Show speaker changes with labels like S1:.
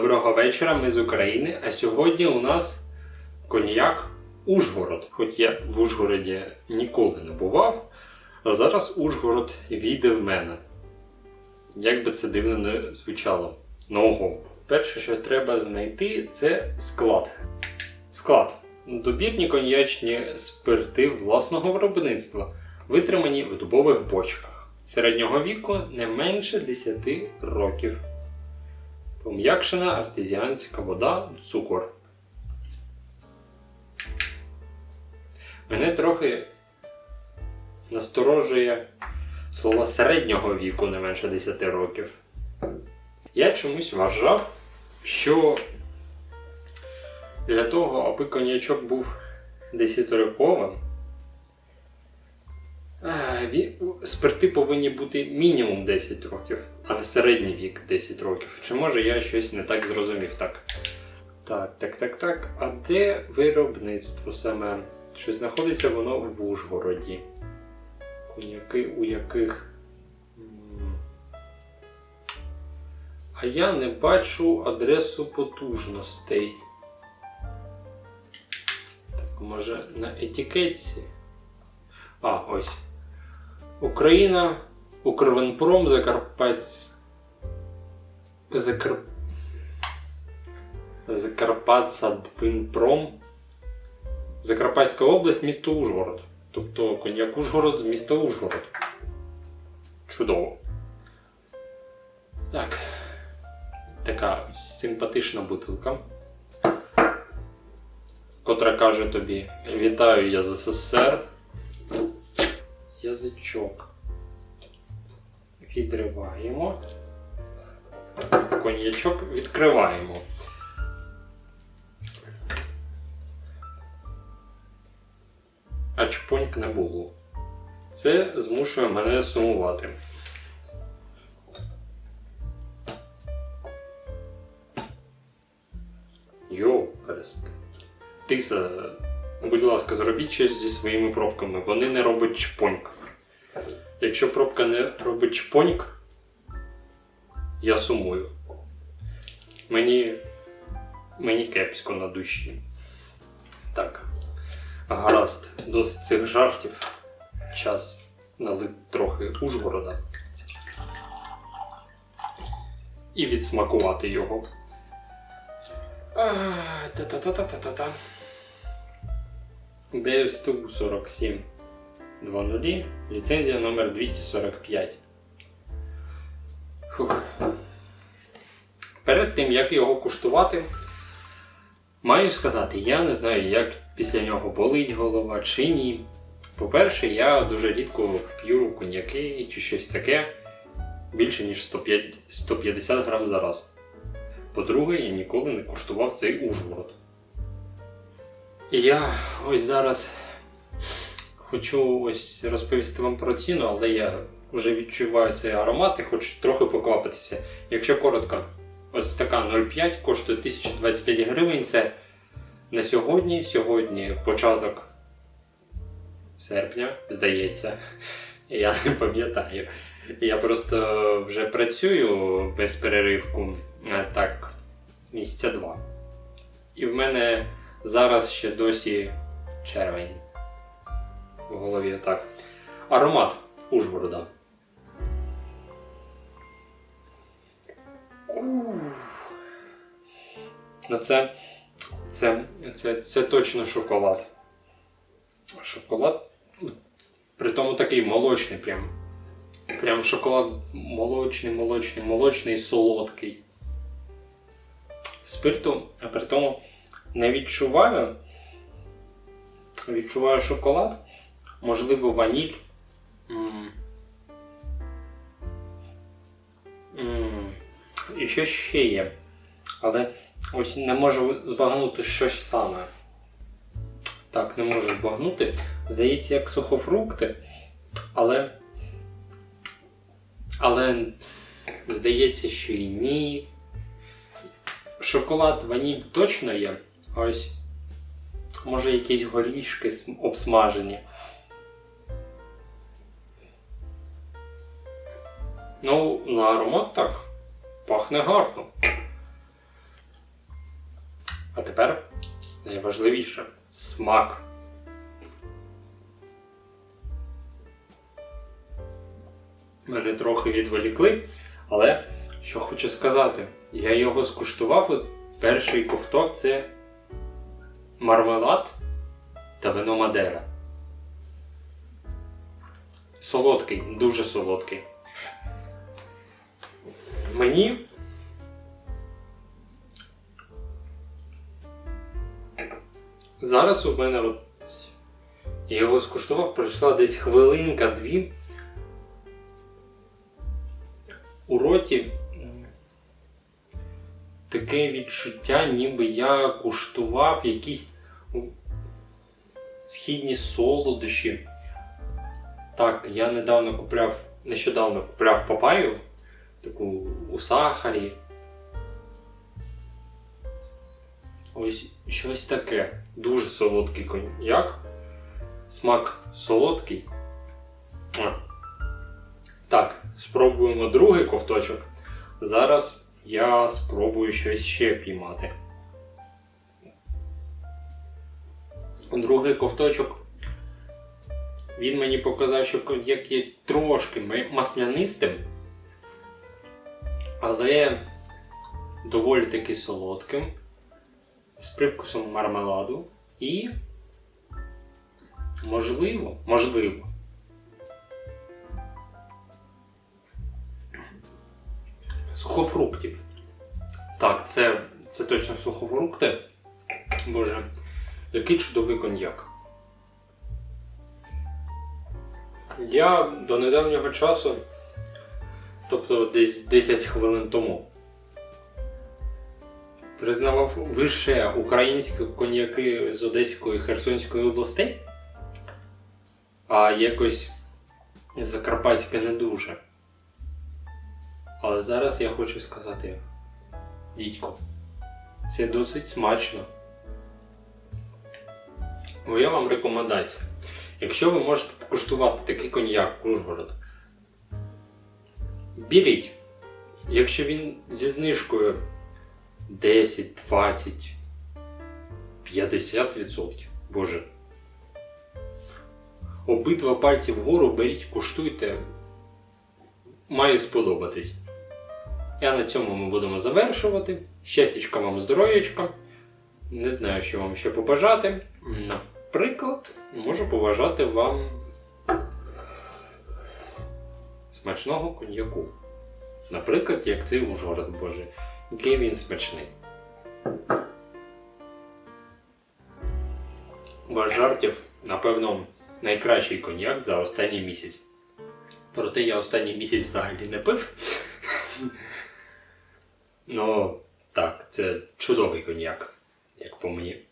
S1: Доброго вечора, ми з України. А сьогодні у нас коньяк Ужгород. Хоч я в Ужгороді ніколи не бував, а зараз Ужгород війде в мене. Як би це дивно не звучало. Ного. Перше, що треба знайти, це склад. Склад. Добірні коньячні спирти власного виробництва, витримані в дубових бочках. Середнього віку не менше 10 років. Пом'якшена артезіанська вода, цукор. Мене трохи насторожує слово середнього віку не менше 10 років. Я чомусь вважав, що для того, аби коньячок був 10-роковим, е, ві- спирти повинні бути мінімум 10 років, а не середній вік 10 років. Чи може я щось не так зрозумів? Так. Так, так, так, так. А де виробництво саме? Чи знаходиться воно в Ужгороді? Коньяки у яких. А я не бачу адресу потужностей. Так, може на етикетці? А, ось. Україна, Укрвенпром, Закарпаць. Закар... Закарпатсадвинпром. Закарпатська область, місто Ужгород. Тобто коньяк Ужгород з міста Ужгород. Чудово. Так. Така симпатична бутилка. Котра каже тобі: Вітаю я з СССР. Язичок. Відриваємо. Коньячок відкриваємо. А чпоньк не було. Це змушує мене сумувати. Йоу, перест. Тиса, будь ласка, зробіть щось зі своїми пробками. Вони не роблять чпоньк. Якщо пробка не робить чпоньк, я сумую. Мені. Мені кепсько на душі. Так. Гаразд, досить цих жартів. Час налити трохи Ужгорода. І відсмакувати його. А, Та-та-та-та-та-та. ДСТУ 47 20, ліцензія номер 245. Фух. Перед тим, як його куштувати, маю сказати, я не знаю, як після нього болить голова чи ні. По-перше, я дуже рідко п'ю коньяки чи щось таке більше, ніж 150 грам за раз. По-друге, я ніколи не куштував цей Ужгород. І я ось зараз хочу ось розповісти вам про ціну, але я вже відчуваю цей аромат і хочу трохи поквапитися. Якщо коротко, ось така 0,5 коштує 1025 гривень. Це на сьогодні. Сьогодні початок серпня, здається. Я не пам'ятаю. Я просто вже працюю без переривку так, місяця два. І в мене зараз ще досі червень. В голові так. Аромат Ужгорода. Ну це, це, це, це точно шоколад. Шоколад. При тому такий молочний прям. Прям шоколад молочний, молочний, молочний, солодкий. Спирту, а при тому не відчуваю. Відчуваю шоколад, можливо, ваніль. М. М. І що ще є. Але ось не можу збагнути щось саме. Так, не можу збагнути. Здається, як сухофрукти, але. Але здається, що і ні. Шоколад ваніль точно є. Ось. Може якісь горішки обсмажені. Ну, на аромат так. Пахне гарно. А тепер найважливіше смак. Мене трохи відволікли, але що хочу сказати, я його скуштував. От перший ковток це мармелад та вино Мадера. Солодкий, дуже солодкий. Мені зараз у мене от я його скуштував, пройшла десь хвилинка-дві. У роті таке відчуття, ніби я куштував якісь східні солодощі. Так, я недавно купляв, нещодавно купляв папаю, таку у сахарі. Ось щось таке. Дуже солодкий коньяк. Смак солодкий. Так, спробуємо другий ковточок. Зараз я спробую щось ще піймати. Другий ковточок. Він мені показав, що коньяк є трошки маслянистим, але доволі таки солодким, з привкусом мармеладу і можливо, можливо. Сухофруктів. Так, це, це точно сухофрукти. Боже, який чудовий коньяк. Я до недавнього часу, тобто десь 10 хвилин тому, признавав лише українські коньяки з Одеської і Херсонської областей, а якось закарпатське не дуже. Але зараз я хочу сказати, дідько, це досить смачно. Моя вам рекомендація. Якщо ви можете покуштувати такий коньяк Ужгород, беріть. Якщо він зі знижкою 10, 20, 50%. Боже. Обидва пальці вгору беріть, куштуйте. Має сподобатись. Я на цьому ми будемо завершувати. Щастячка вам, здоров'ячка. Не знаю, що вам ще побажати. Наприклад, можу побажати вам смачного коньяку. Наприклад, як цей Ужгород, боже, який він смачний. Без жартів, напевно, найкращий коньяк за останній місяць. Проте я останній місяць взагалі не пив. Ну, так, це чудовий коньяк, як по мені.